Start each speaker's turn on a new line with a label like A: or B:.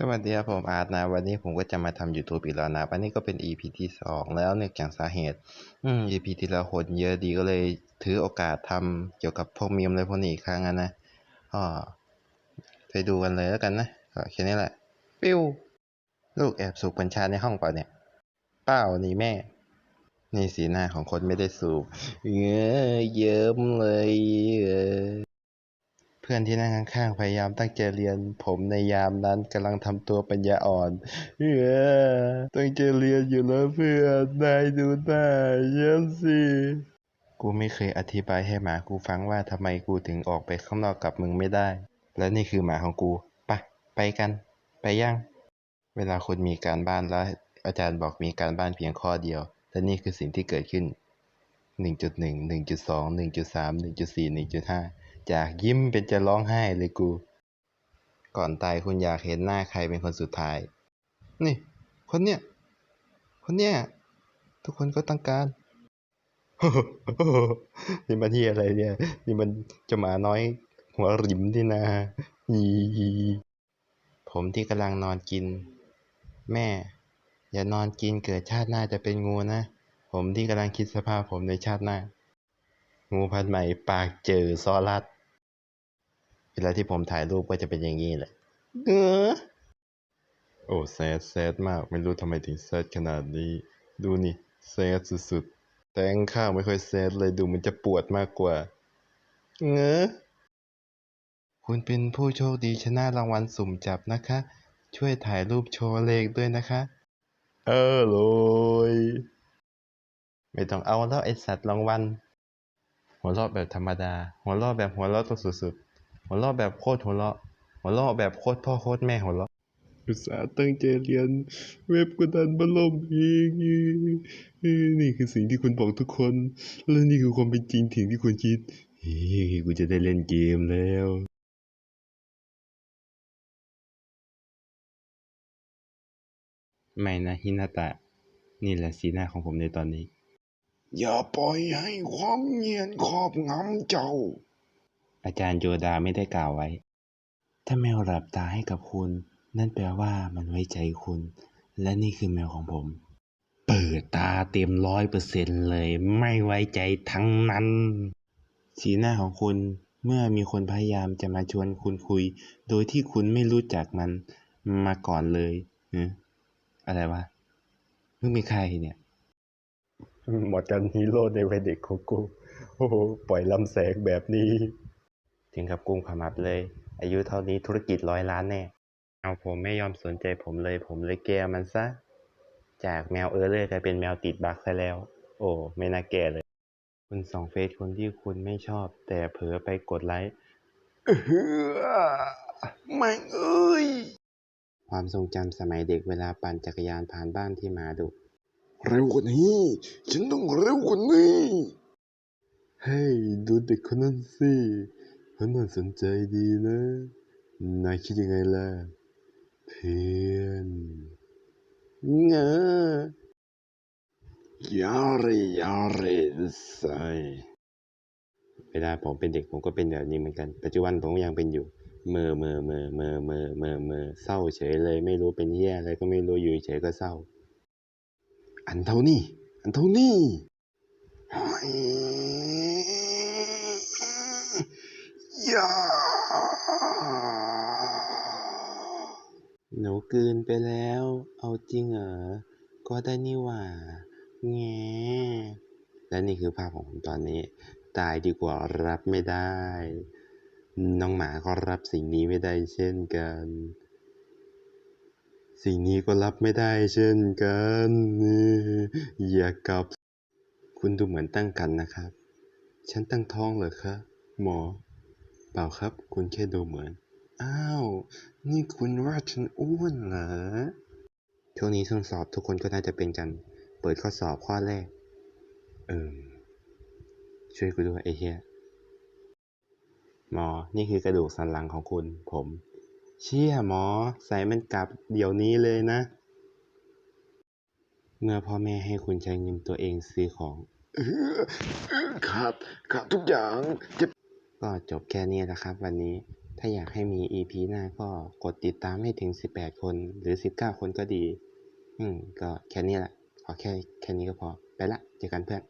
A: สวัสดีครับผมอาร์ตนะ วันนี้ผมก็จะมาทำ YouTube อีกแล้วนะวันนี้ก็เป็น EP ที่สองแล้วเนื่องจากสาเหตุ อืม EP ที่แล้วคนเยอะดีก็เลยถือโอกาสทำเกี่ยวกับพวกมีมอะไรพวกนี้อีกครั้งอะนะก็ไปดูกันเลยแล้วกันนะก็แค่นี้แหละ ปิ้ว ลูกแอบสูบกัญชาในห้องเปล่าเนี่ย เปล่านี่แม่ นี่สีหน้าของคนไม่ได้สูบเงอเยิ้มเลยเออ พื่อนที่นั่งข้างๆ พยายามตั้งใจเรียน ผมในยามนั้นกำลังทำตัวปัญญาอ่อนเออตั้งใจเรียนอยู่แล้วเพื่อนนายดูหน้าฉันสิกูไม่เคยอธิบายให้หมากูฟังว่าทำไมกูถึงออกไปข้างนอกกับมึงไม่ได้ และนี่คือหมาของกูปะไปกัน ไปยังเวลาคุณมีการบ้านแล้วอาจารย์บอกมีการบ้านเพียงข้อเดียว และนี่คือสิ่งที่เกิดขึ้น 1.1 1.2 1.3 1.4 1.5 จากยิ้มเป็นจะร้องไห้เลยกู ก่อนตายคุณอยากเห็นหน้าใครเป็นคนสุดท้าย นี่ คนเนี้ย คนเนี้ย ทุกคนก็ต้องการนี่มันที่อะไรเนี่ย นี่มันจะหมาน้อย หัวริมที่นาอีผมที่กำลังนอนกิน แม่ อย่านอนกินเกิดชาติหน้าจะเป็นงูนะ ผมที่กำลังคิดสภาพผมในชาติหน้า งูพันใหม่ปากเจอซอรัส เวลาที่ผมถ่ายรูปก็จะเป็นอย่างนี้แหละเออโอ้แซดแซดมาก ไม่รู้ทำไมถึงแซดขนาดนี้ ดูนี่แซดสุดๆ แต่งข้างไม่ค่อยแซดเลยดูมันจะปวดมากกว่าเงอคุณเป็นผู้โชคดีชนะรางวัลสุ่มจับนะคะ ช่วยถ่ายรูปโชว์เลขด้วยนะคะ เออโยไม่ต้องเอาแล้วไอสัตว์รางวัลหัวเราะแบบธรรมดา หัวเราะแบบหัวเราะตัวสุดๆ หัวเราะแบบโคตรหัวเราะ หัวเราะแบบโคตรพ่อโคตรแม่หัวเราะอุตส่าห์ตั้งใจเรียนเว็บก็ดันบล่มอีกนี่คือสิ่งที่คุณบอกทุกคน และนี่คือความเป็นจริงถึงที่คุณคิดเฮ้ยกูจะได้เล่นเกมแล้วไม่นะฮินาตะ นี่แหละสีหน้าของผมในตอนนี้
B: อย่าปล่อยให้ความเงียนครอบงำเจ้า
A: อาจารย์โยดาไม่ได้กล่าวไว้ ถ้าแมวหลับตาให้กับคุณ นั่นแปลว่ามันไว้ใจคุณ และนี่คือแมวของผม เปิดตาเต็มร้อยเปอร์เซ็นเลย ไม่ไว้ใจทั้งนั้น สีหน้าของคุณเมื่อมีคนพยายามจะมาชวนคุณคุย โดยที่คุณไม่รู้จักมันมาก่อนเลยเนอะไรวะมึงเป็นใครเนี่ยหมดกันฮีโร่ในวัยเด็กของกู โอ้โหปล่อยลำแสงแบบนี้ ถึงกับกุมขมับเลย อายุเท่านี้ธุรกิจร้อยล้านแน่ เอาผมไม่ยอมสนใจผมเลย ผมเลยแกมันซะ จากแมวเออเลยกลายเป็นแมวติดบั๊กซะแล้ว โอ้ไม่น่าแก่เลย คุณส่องเฟซคนที่คุณไม่ชอบ แต่เผลอไปกดไลค์
B: เฮือแม่งเอ้ย
A: ความทรงจำสมัยเด็กเวลาปั่นจักรยานผ่านบ้านที่หมาดุ
B: เร็วกว่านี้ ฉันต้องเร็วกว่านี้
A: เฮ้ย ดูเด็กคนนั้นสิเขา น่าสนใจดีนะ นายคิดยังไงล่ะ เพื่อนเงอ
B: ยาเรยาเรใส่
A: เวลาผมเป็นเด็กผมก็เป็นแบบนี้เหมือนกัน ปัจจุบันผมก็ยังเป็นอยู่เม่อเม่อเม่อเม่อเม่อเมอเมอเศร้าเฉยเลยไม่รู้เป็นเหี้ยอะไรก็ไม่รู้อยู่เฉยก็เศร้า อันเท่านี้ อันเท่านี้
B: ยา
A: หนูกืนไปแล้ว เอาจริงเหรอ ก็ได้นี่หว่า แงและนี่คือภาพของผมตอนนี้ ตายดีกว่ารับไม่ได้ น้องหมาก็รับสิ่งนี้ไม่ได้เช่นกัน สิ่งนี้ก็รับไม่ได้เช่นกัน อย่ากลับ คุณดูเหมือนตั้งครรภ์นะครับ ฉันตั้งท้องเหรอคะหมอ เปล่าครับ คุณแค่ดูเหมือน อ้าว นี่คุณว่าฉันอ้วนเหรอ ช่วงนี้ช่วงสอบทุกคนก็น่าจะเป็นกัน เปิดข้อสอบข้อแรก เออช่วยกูด้วยไอ้เหี้ยหมอ นี่คือกระดูกสันหลังของคุณ ผม เชี่ยหมอ ใส่มันกลับเดี๋ยวนี้เลยนะ เมื่อพ่อแม่ให้คุณใช้เงินตัวเองซื้อของ
B: ขาดขาดทุกอย่าง เจ็บ
A: ก็จบแค่นี้นะครับวันนี้ถ้าอยากให้มี EP หน้าก็กดติดตามให้ถึง 18 คนหรือ 19 คนก็ดี อืมก็แค่นี้แหละขอแค่แค่นี้ก็พอ ไปละ เจอกันเพื่อน